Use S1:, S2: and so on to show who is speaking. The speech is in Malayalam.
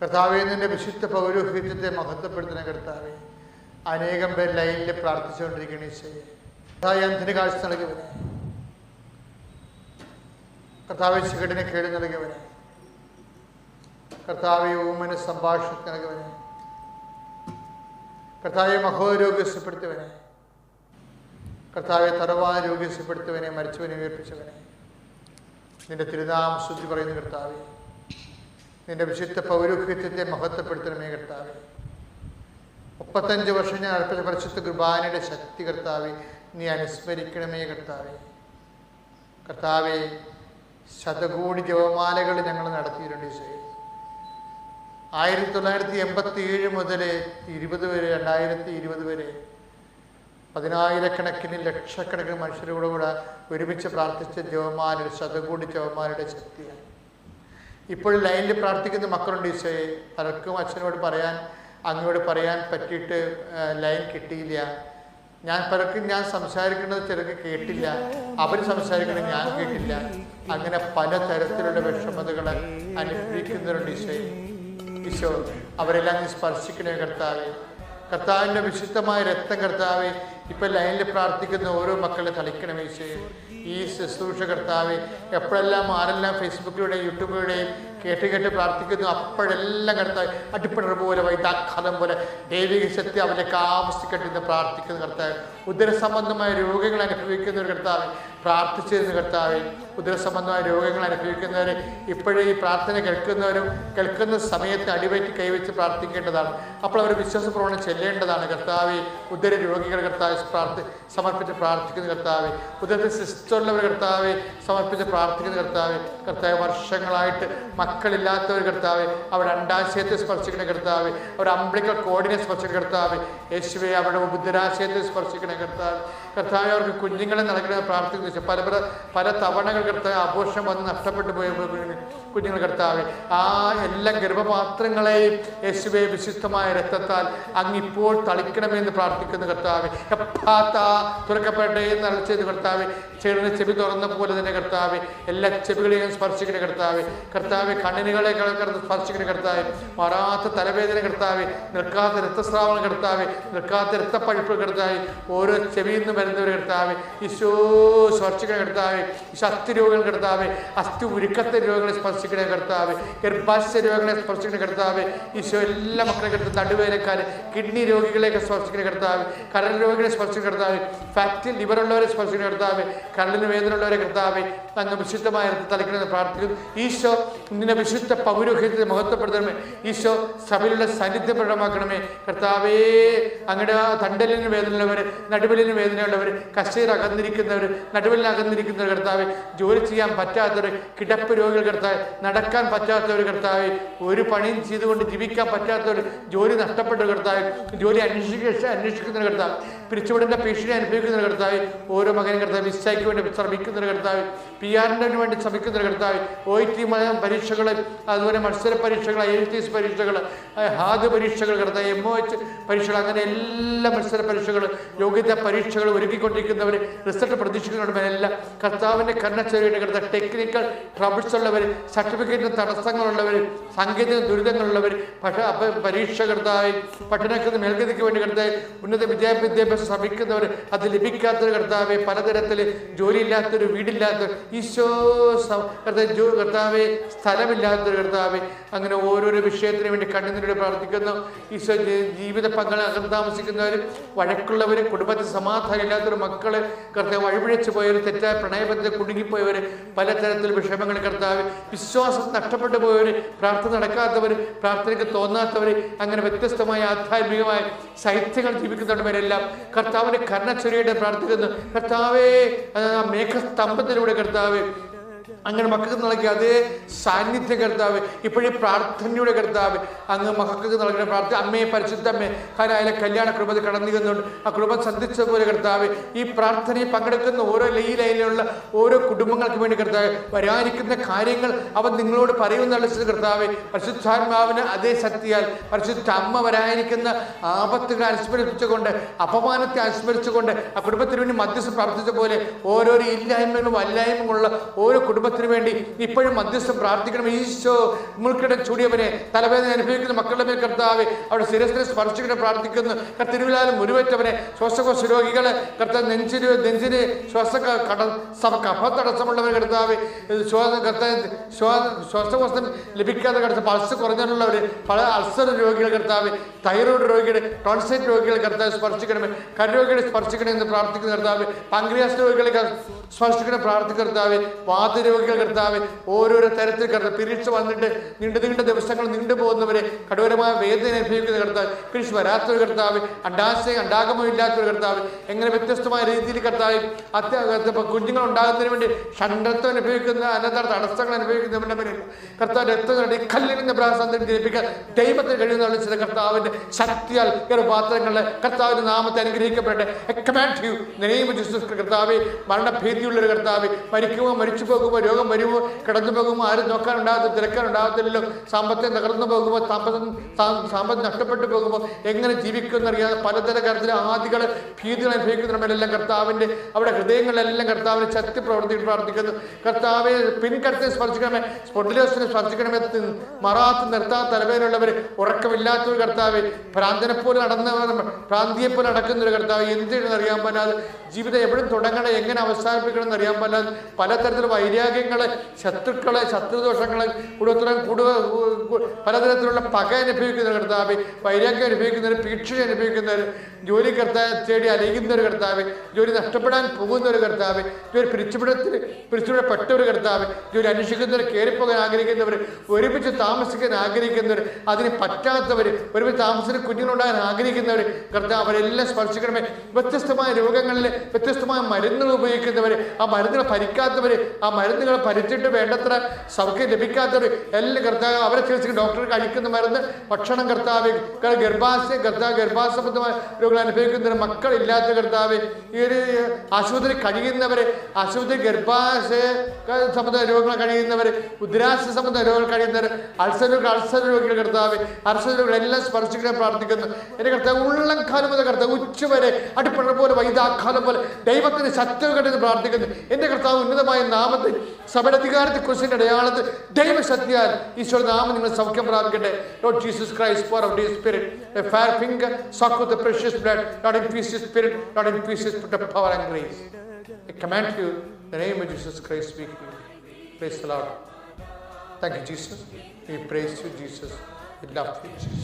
S1: കർത്താവെ നിന്റെ വിശുദ്ധ പൗരോഹിത്യത്തെ മഹത്വപ്പെടുത്തുന്ന കർത്താവെ അനേകം പേർ ലൈനിൽ പ്രാർത്ഥിച്ചുകൊണ്ടിരിക്കണ ഈശോയെ. കർത്താവ് അന്തിന് കാഴ്ച നൽകിയവനെ കർത്താവ് ചികടിനെ കേട് നൽകിയവനെ കർത്താവ് ഊമന് സംഭാഷണത്തിന് നൽകിയവനെ കർത്താവെ മഹോരോഗ്യസ്യപ്പെടുത്തിയവനെ കർത്താവെ തറവാ രോഗ്യസ്യപ്പെടുത്തിയവനെ മരിച്ചവനെ ഉയർപ്പിച്ചവനെ. നിന്റെ തിരുനാമം ശുദ്ധി പറയുന്ന കർത്താവെ. നിന്റെ വിശുദ്ധ പൗരോഹിത്യത്തെ മഹത്വപ്പെടുത്തണമേ കർത്താവെ. മുപ്പത്തഞ്ച് വർഷം ഞാൻ അർപ്പിച്ച പരിശുദ്ധ കുർബാനയുടെ ശക്തി കർത്താവെ നീ അനുസ്മരിക്കണമേ കർത്താവെ. കർത്താവെ ശതകോടി ജപമാലകൾ ഞങ്ങൾ നടത്തിയിട്ടുണ്ട് ഈശോയെ. ആയിരത്തി തൊള്ളായിരത്തി എൺപത്തി ഏഴ് മുതൽ ഇരുപത് വരെ രണ്ടായിരത്തി ഇരുപത് വരെ പതിനായിരക്കണക്കിന് ലക്ഷക്കണക്കിന് മനുഷ്യരോടുകൂടെ ഒരുമിച്ച് പ്രാർത്ഥിച്ച ജവമാരുടെ ശതകോടി ജവമാരുടെ ശക്തിയാണ്. ഇപ്പോൾ ലൈനിൽ പ്രാർത്ഥിക്കുന്ന മക്കളുണ്ട് ഈശോയെ. പലർക്കും അച്ഛനോട് പറയാൻ അങ്ങയോട് പറയാൻ പറ്റിയിട്ട് ലൈൻ കിട്ടിയില്ല. ഞാൻ പലർക്കും ഞാൻ സംസാരിക്കുന്നത് ചിലർക്ക് കേട്ടില്ല. അവർ സംസാരിക്കുന്നത് ഞാൻ കേട്ടില്ല. അങ്ങനെ പലതരത്തിലുള്ള വിഷമതകൾ അനുഭവിക്കുന്നവരുണ്ട് ഈശോയെ. ഈശോ അവരെല്ലാം സ്പർശിക്കണേ കർത്താവെ. കർത്താവിന്റെ വിശുദ്ധമായ രക്തം കർത്താവെ ഇപ്പം ലൈനിൽ പ്രാർത്ഥിക്കുന്ന ഓരോ മക്കളെ തളിക്കണം ഈശോയെ. ഈ ശുശ്രൂഷ കർത്താവ് എപ്പോഴെല്ലാം ആരെല്ലാം ഫേസ്ബുക്കിലൂടെയും യൂട്യൂബിലൂടെയും കേട്ട് കേട്ട് പ്രാർത്ഥിക്കുന്നു അപ്പോഴെല്ലാം കർത്താവ് അടിപ്പിണർ പോലെ വൈദാഘാതം പോലെ ദൈവിക ശക്തി അവരെ കാമസിക്കട്ടെ എന്ന് പ്രാർത്ഥിക്കുന്ന കർത്താവ്. ഉദരസംബന്ധമായ രോഗങ്ങൾ അനുഭവിക്കുന്ന ഒരു കർത്താവ് പ്രാർത്ഥിച്ചിരുന്ന കർത്താവ് ഉദരസംബന്ധമായ രോഗങ്ങൾ അനുഭവിക്കുന്നവരെ ഇപ്പോഴേ ഈ പ്രാർത്ഥന കേൾക്കുന്നവരും കേൾക്കുന്ന സമയത്ത് അടിവയറ്റി കൈവച്ച് പ്രാർത്ഥിക്കേണ്ടതാണ്. അപ്പോൾ അവർ വിശ്വാസപ്രവണം ചെല്ലേണ്ടതാണ് കർത്താവ്. ഉദര രോഗികൾ കർത്താവ് പ്രാർത്ഥി സമർപ്പിച്ച് പ്രാർത്ഥിക്കുന്ന കർത്താവ്. ഉദരത്തിൽ സിസ്റ്റുള്ളവർ കർത്താവ് സമർപ്പിച്ച് പ്രാർത്ഥിക്കുന്ന കർത്താവ്. കർത്താവ് വർഷങ്ങളായിട്ട് മക്കളില്ലാത്തവർ കർത്താവ് അവർ അണ്ടാശയത്തെ സ്പർശിക്കുന്ന കർത്താവ് അവർ അംബ്ലിക്കൽ കോഡിനെ സ്പർശിക്കുന്ന കർത്താവ്. യേശുവെ അവരുടെ ബുദ്ധരാശയത്തെ സ്പർശിക്കുന്ന കർത്താവ്. കർത്താവ് അവർക്ക് കുഞ്ഞുങ്ങളെ നടക്കുന്ന പ്രാർത്ഥിക്കുന്ന. പല പല പല തവണകൾ കർത്താവ് ആഘോഷം വന്ന് നഷ്ടപ്പെട്ടു പോയ കുഞ്ഞുങ്ങൾ കർത്താവ്. ആ എല്ലാ ഗർഭപാത്രങ്ങളെയും യേശുവെ വിശുദ്ധമായ രക്തത്താൽ അങ്ങിപ്പോൾ തളിക്കണമെന്ന് പ്രാർത്ഥിക്കുന്ന കർത്താവ്. എപ്പാത്ത തുറക്കപ്പെട്ടേ എന്ന് ചെയ്ത് കർത്താവ്. ചെടിന് ചെവി തുറന്ന പോലെ തന്നെ കർത്താവ്. എല്ലാ ചെവികളെയും സ്പർശിക്കുന്ന കർത്താവ്. കർത്താവ് കണ്ണിനുകളെ സ്പർശിക്കുന്ന കർത്താവ്. മാറാത്ത തലവേദന കർത്താവ്. നിൽക്കാത്ത രക്തസ്രാവണം കർത്താവ്. നിൽക്കാത്ത രക്തപ്പഴുപ്പ് കർത്താവ്. ഓരോ ചെവിയിൽ നിന്ന് വരുന്നവർ കർത്താവ്. ഈശോ സ്പർശിക്കുന്ന കർത്താവ്. ഈശോ അസ്ഥി രോഗങ്ങൾ കിടത്താവേ അസ്ഥി ഉരുക്കത്തെ രോഗങ്ങളെ സ്പർശിക്കണ കർത്താവ്. ഗർഭാശയ രോഗങ്ങളെ സ്പർശിക്കണ കിടത്താവേ ഈശോ എല്ലാ മക്കളെ കിടത്തും നടുവേലക്കാർ കിഡ്നി രോഗികളെയൊക്കെ സ്പർശിക്കണ കർത്താവ്. കരൾ രോഗികളെ സ്പർശിക്കുന്ന കർത്താവ്. ഫാക്റ്റ് ലിവറുള്ളവരെ സ്പർശിക്കണ കർത്താവ്. കരളിന് വേദനയുള്ളവരെ കർത്താവ്. അങ്ങ് വിശുദ്ധമായ തലക്കണമെന്ന് പ്രാർത്ഥിക്കുന്നു. ഈശോ നിന്നെ വിശുദ്ധ പൗരോഹിത്യത്തെ മഹത്വപ്പെടുത്തണമേ. ഈശോ സഭയിലുള്ള സാന്നിധ്യം പ്രകടമാക്കണമേ. കർത്താവേ അങ്ങയുടെ തണ്ടലിന് വേദനയുള്ളവർ നടുവലിന് വേദനയുള്ളവർ കശീർ അകന്നിരിക്കുന്നവർ നടുവലിന് ഒരു കർത്താവ് ജോലി ചെയ്യാൻ പറ്റാത്തൊരു കിടപ്പ് രോഗികൾ കർത്താവ് നടക്കാൻ പറ്റാത്തൊരു കർത്താവ് ഒരു പണിയും ചെയ്തുകൊണ്ട് ജീവിക്കാൻ പറ്റാത്തൊരു ജോലി നഷ്ടപ്പെട്ട കർത്താവ് ജോലി അന്വേഷിക്ക അന്വേഷിക്കുന്ന കർത്താവ് പിരിച്ചുവിടേണ്ട ഭീഷണി അനുഭവിക്കുന്ന കർത്താവ് ഓരോ മകനും കർത്താവ് മിസ്സാക്കി വേണ്ടി ശ്രമിക്കുന്ന കർത്താവ് പി ആറിന് വേണ്ടി ശ്രമിക്കുന്ന കർത്താവ് ഒ ടി പരീക്ഷകൾ അതുപോലെ മത്സര പരീക്ഷകൾ ഐ എൽ ടി എസ് പരീക്ഷകൾ ഹാദ് പരീക്ഷകൾ കർത്താവ് എം ഒ എച്ച് പരീക്ഷകൾ അങ്ങനെ എല്ലാ മത്സര പരീക്ഷകൾ യോഗ്യതാ പരീക്ഷകൾ ഒരുക്കിക്കൊണ്ടിരിക്കുന്നവർ റിസൾട്ട് പ്രതീക്ഷിക്കുന്നവരെല്ലാം കർത്താവിന്റെ കർണച്ചെറിയുടെ കിടന്ന ടെക്നിക്കൽ ട്രബിൾസ് ഉള്ളവർ സർട്ടിഫിക്കറ്റിന് തടസ്സങ്ങളുള്ളവർ സാങ്കേതിക ദുരിതങ്ങളുള്ളവർ അപ്പം പരീക്ഷ കർത്താവ് പഠനത്തിന് മേൽഗതിക്ക് വേണ്ടി കിടത്തായി ഉന്നത വിദ്യാഭ്യാസ ശ്രമിക്കുന്നവർ അത് ലഭിക്കാത്തൊരു കർത്താവെ പലതരത്തിൽ ജോലിയില്ലാത്തൊരു വീടില്ലാത്ത ഈശോ ജോലി കർത്താവ് സ്ഥലമില്ലാത്തൊരു കർത്താവെ അങ്ങനെ ഓരോരോ വിഷയത്തിന് വേണ്ടി കണ്ണുനീരോട് പ്രാർത്ഥിക്കുന്നു. ഈശോ ജീവിത പങ്കാളി അകം താമസിക്കുന്നവരും വഴക്കുള്ളവർ കുടുംബത്തിൽ സമാധാനം ഇല്ലാത്തൊരു മക്കൾ കർത്താവ് വഴിപിഴച്ചു പോയവർ തെറ്റായ പ്രണയബന്ധത്തിൽ കുടുങ്ങിപ്പോയവർ പലതരത്തിൽ വിഷമങ്ങൾ കർത്താവ് വിശ്വാസം നഷ്ടപ്പെട്ടു പോയവർ പ്രാർത്ഥന നടക്കാത്തവർ പ്രാർത്ഥനയ്ക്ക് തോന്നാത്തവർ അങ്ങനെ വ്യത്യസ്തമായ ആധ്യാത്മികമായ സാഹിത്യങ്ങൾ ജീവിക്കുന്നവരെല്ലാം കർത്താവിന്റെ കർണച്ചൊരിയുടെ പ്രാർത്ഥിക്കുന്നു. കർത്താവേ മേഘസ്തംഭത്തിലൂടെ കർത്താവ് അങ്ങനെ മക്കൾക്ക് നൽകിയ അതേ സാന്നിധ്യ കർത്താവ് ഇപ്പോഴും പ്രാർത്ഥനയുടെ കർത്താവ് അങ്ങ് മക്കൾക്ക് നൽകുന്ന പ്രാർത്ഥന അമ്മയെ പരിശുദ്ധമ്മേ കാരണം അതിലെ കല്യാണ കുടുംബത്തിൽ കടന്നു ആ കൃപ സന്ധിച്ചതുപോലെ കർത്താവ് ഈ പ്രാർത്ഥനയിൽ പങ്കെടുക്കുന്ന ഓരോ ലൈ ലൈനിലുള്ള ഓരോ കുടുംബങ്ങൾക്ക് വേണ്ടി കർത്താവ് വരാനിരിക്കുന്ന കാര്യങ്ങൾ അവൻ നിങ്ങളോട് പറയുമെന്നുള്ള കർത്താവ് പരിശുദ്ധാത്മാവിന് അതേ ശക്തിയാൽ പരിശുദ്ധ അമ്മ വരാനിരിക്കുന്ന ആപത്തുകൾ അനുസ്മരിപ്പിച്ചുകൊണ്ട് അപമാനത്തെ അനുസ്മരിച്ചുകൊണ്ട് ആ കുടുംബത്തിന് വേണ്ടി മധ്യസ്ഥ പ്രാർത്ഥിച്ച പോലെ ഓരോരോ ഇല്ലായ്മകളും വല്ലായ്മകളുള്ള ഓരോ കുടുംബ കുടുംബത്തിന് വേണ്ടി ഇപ്പോഴും മധ്യസ്ഥം പ്രാർത്ഥിക്കണം. ഈശോ മുൾക്കിടം ചൂടിയവനെ തലവേദന അനുഭവിക്കുന്ന മക്കളുടെ മേൽ കർത്താവ് അവിടെ ശിരസിനെ സ്പർശിക്കണം പ്രാർത്ഥിക്കുന്നു. തിരുവിലാലും മുരുവറ്റവനെ ശ്വാസകോശ രോഗികളെ കർത്താവ് നെഞ്ചിന് നെഞ്ചിന് ശ്വാസ കട സഭ തടസ്സമുള്ളവരെ കർത്താവ് ശ്വാസ കർത്താവ് ശ്വാസ ശ്വാസകോശം ലഭിക്കാതെ കർത്താവ് പൾസ് കുറഞ്ഞുള്ളവർ പല അൾസർ രോഗികൾ കർത്താവ് തൈറോയ്ഡ് രോഗികൾ ടോൺസൈറ്റ് രോഗികളെ കർത്താവ് സ്പർശിക്കണമേ കരരോഗികളെ സ്പർശിക്കണമെന്ന് പ്രാർത്ഥിക്കുന്ന കർത്താവ് പാങ്ക്രിയാസ് രോഗികളെ ക- പ്രാർത്ഥി കർത്താവ് വാതരോഗികൾ കർത്താവ് ഓരോരോ തരത്തിൽ കർത്താവ് പിരീക്ഷ വന്നിട്ട് നീണ്ടു നീണ്ട ദിവസങ്ങൾ നീണ്ടു പോകുന്നവരെ കഠോരമായ വേദന അനുഭവിക്കുന്ന കർത്താവ് പിരിച്ചു വരാത്തൊരു കർത്താവ് അണ്ടാശയം ഉണ്ടാകുമോ ഇല്ലാത്തൊരു കർത്താവ് എങ്ങനെ വ്യത്യസ്തമായ രീതിയിൽ കർത്താവ് അത്യ കുഞ്ഞുങ്ങൾ ഉണ്ടാകുന്നതിന് വേണ്ടി ഷണ്ടത്വം അനുഭവിക്കുന്ന അനന്തര തടസ്സങ്ങൾ അനുഭവിക്കുന്നവരുടെ മേൽ കർത്താവ് രക്തം നടത്തി കല്ലിന്റെ പ്രാസാന്തരം ജനിപ്പിക്കാൻ ദൈവത്തിന് കഴിയുന്ന വിളിച്ചത് കർത്താവിന്റെ ശക്തിയാൽ ഗർഭപാത്രങ്ങളെ കർത്താവിന്റെ നാമത്തെ അനുഗ്രഹിക്കപ്പെടട്ടെ. കർത്താവ് മരണഭീതിയുള്ള ഒരു കർത്താവ്. മരിക്കുമോ മരിച്ചു പോകുമോ രോഗം വരുമോ കിടന്നു പോകുമോ ആരും തിരക്കാൻ ഉണ്ടാകത്തില്ലല്ലോ. സാമ്പത്തികം തകർന്നു പോകുമ്പോൾ സാമ്പത്തം സാമ്പത്തികം നഷ്ടപ്പെട്ടു പോകുമ്പോൾ എങ്ങനെ ജീവിക്കുമെന്നറിയാതെ പലതര കാര്യത്തിലെ ആദികൾ ഭീതികൾ അനുഭവിക്കുന്നവരെല്ലാം കർത്താവിന്റെ അവിടെ ഹൃദയങ്ങളിലെല്ലാം കർത്താവിന് ശക്തി പ്രവർത്തി പ്രാർത്ഥിക്കുന്നു. കർത്താവെ പിൻകരത്തെ സ്പർശിക്കണമേ സ്പൊട്ടിലോസിനെ സ്പർശിക്കണമേ മറാത്ത് നിർത്താത്ത തലവേലുള്ളവർ ഉറക്കമില്ലാത്തൊരു കർത്താവ് ഭ്രാന്തനെ പോലെ നടന്നവർ ഭ്രാന്തിയെ നടക്കുന്ന ഒരു കർത്താവ് എന്തിനെന്ന് അറിയാൻ പറ്റാതെ ജീവിതം എപ്പോഴും തുടങ്ങണം എങ്ങനെ അവസാനിപ്പിക്കണം എന്നറിയാൻ പറ്റാതെ പലതരത്തിലുള്ള വൈരാഗ്യങ്ങളെ ശത്രുക്കളെ ശത്രുദോഷങ്ങളെ കൂടുതലും കൂടുക പലതരത്തിലുള്ള പക അനുഭവിക്കുന്ന കർത്താവ് വൈരാഗ്യം അനുഭവിക്കുന്നവർ ഭീക്ഷ അനുഭവിക്കുന്നവർ ജോലി കർത്താവ് തേടി അലയുന്ന ഒരു കർത്താവ് ജോലി നഷ്ടപ്പെടാൻ പോകുന്ന ഒരു കർത്താവ് ജോലി പിരിച്ചുവിടത്തിൽ പിരിച്ചുവിടപ്പെട്ട ഒരു കർത്താവ് ജോലി അന്വേഷിക്കുന്നവർ കയറിപ്പോകാൻ ആഗ്രഹിക്കുന്നവർ ഒരുമിച്ച് താമസിക്കാൻ ആഗ്രഹിക്കുന്നവർ അതിന് പറ്റാത്തവർ ഒരുമിച്ച് താമസിച്ച് കുഞ്ഞുങ്ങളുണ്ടാകാൻ ആഗ്രഹിക്കുന്നവർ കർത്താവ് അവരെല്ലാം സ്പർശിക്കണമേ. വ്യത്യസ്തമായ രോഗങ്ങളിൽ വ്യത്യസ്തമായ മരുന്നുകൾ ഉപയോഗിക്കുന്നവർ ആ മരുന്നുകൾ ഭരിക്കാത്തവർ ആ മരുന്നുകൾ ഭരിച്ചിട്ട് വേണ്ടത്ര സൗഖ്യം ലഭിക്കാത്തവർ എല്ലാം കർത്താവ് അവരെ ചികിത്സിക്കും. ഡോക്ടർ കഴിക്കുന്ന മരുന്ന് ഭക്ഷണം കർത്താവ് ഗർഭാശയം കർത്താവ് ഗർഭാസംബന്ധമായ രോഗങ്ങൾ അനുഭവിക്കുന്നവർ മക്കളില്ലാത്ത കർത്താവ് ഈ ഒരു ആശുപത്രി കഴിയുന്നവർ ആശുപത്രി ഗർഭാശയ സംബന്ധ രോഗങ്ങൾ കഴിയുന്നവർ ഉദ്രാശ സംബന്ധ രോഗങ്ങൾ കഴിയുന്നവർ അൾസർ രോഗികൾ അൾസർ രോഗികൾ കർത്താവ് അൾസർ രോഗികളെല്ലാം സ്പർശിക്കാൻ പ്രാർത്ഥിക്കുന്നു. എന്റെ കർത്താവ് ഉള്ളം കാലം മുതൽ കർത്താവ് ഉച്ചവരെ അടിപ്പണ പോലെ വൈദാക്കാലം പോലെ ദൈവത്തിന് ശക്തി കണ്ടെന്ന് പ്രാർത്ഥിക്കുന്നു. എൻ്റെ കർത്താവ് ഉന്നതമായ നാമത്തിൽ സഭയുടെ അധികാരത്തെ കുറിച്ചിൻ്റെ അടയാളത്തിൽ ദൈവശക്തിയാൽ ഈശ്വര നാമം നിങ്ങൾ സൗഖ്യം പ്രാപിക്കട്ടെ Lord Jesus Christ for our spirit a fair finger soak with the precious blood not infuse your spirit not infuse your spirit of power and grace I command you in the name of Jesus Christ speak to you praise the Lord thank you Jesus we praise you Jesus we love you Jesus